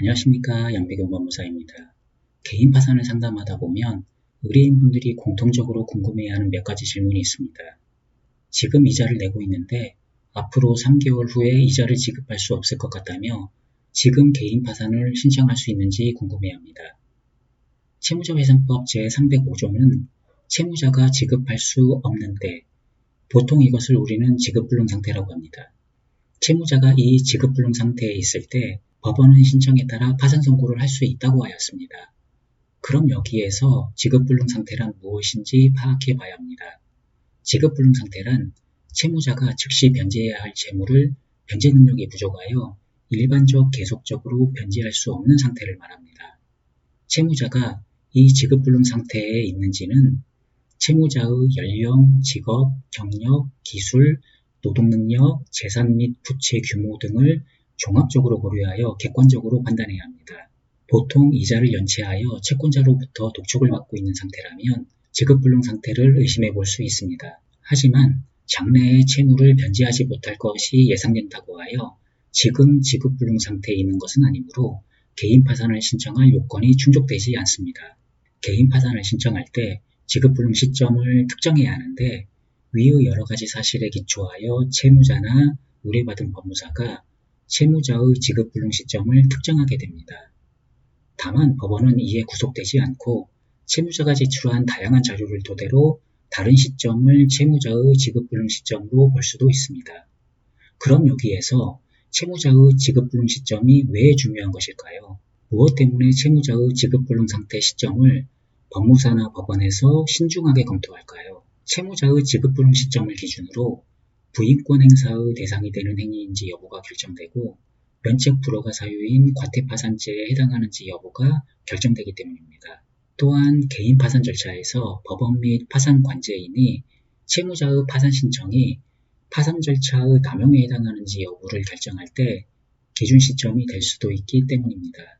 안녕하십니까 양배경 법무사입니다. 개인 파산을 상담하다 보면 의뢰인분들이 공통적으로 궁금해하는 몇 가지 질문이 있습니다. 지금 이자를 내고 있는데 앞으로 3개월 후에 이자를 지급할 수 없을 것 같다며 지금 개인 파산을 신청할 수 있는지 궁금해합니다. 채무자회생법 제305조는 채무자가 지급할 수 없는데 보통 이것을 우리는 지급불능 상태라고 합니다. 채무자가 이 지급불능 상태에 있을 때 법원은 신청에 따라 파산 선고를 할 수 있다고 하였습니다. 그럼 여기에서 지급불능 상태란 무엇인지 파악해 봐야 합니다. 지급불능 상태란 채무자가 즉시 변제해야 할 채무를 변제 능력이 부족하여 일반적 계속적으로 변제할 수 없는 상태를 말합니다. 채무자가 이 지급불능 상태에 있는지는 채무자의 연령, 직업, 경력, 기술, 노동능력, 재산 및 부채 규모 등을 종합적으로 고려하여 객관적으로 판단해야 합니다. 보통 이자를 연체하여 채권자로부터 독촉을 받고 있는 상태라면 지급불능 상태를 의심해 볼 수 있습니다. 하지만 장래에 채무를 변제하지 못할 것이 예상된다고 하여 지금 지급불능 상태에 있는 것은 아니므로 개인 파산을 신청할 요건이 충족되지 않습니다. 개인 파산을 신청할 때 지급불능 시점을 특정해야 하는데 위의 여러 가지 사실에 기초하여 채무자나 의뢰받은 법무사가 채무자의 지급 불능 시점을 특정하게 됩니다. 다만 법원은 이에 구속되지 않고 채무자가 제출한 다양한 자료를 토대로 다른 시점을 채무자의 지급 불능 시점으로 볼 수도 있습니다. 그럼 여기에서 채무자의 지급 불능 시점이 왜 중요한 것일까요? 무엇 때문에 채무자의 지급 불능 상태 시점을 법무사나 법원에서 신중하게 검토할까요? 채무자의 지급 불능 시점을 기준으로 부인권 행사의 대상이 되는 행위인지 여부가 결정되고 면책 불허가 사유인 과태파산죄에 해당하는지 여부가 결정되기 때문입니다. 또한 개인 파산 절차에서 법원 및 파산 관제인이 채무자의 파산 신청이 파산 절차의 남용에 해당하는지 여부를 결정할 때 기준 시점이 될 수도 있기 때문입니다.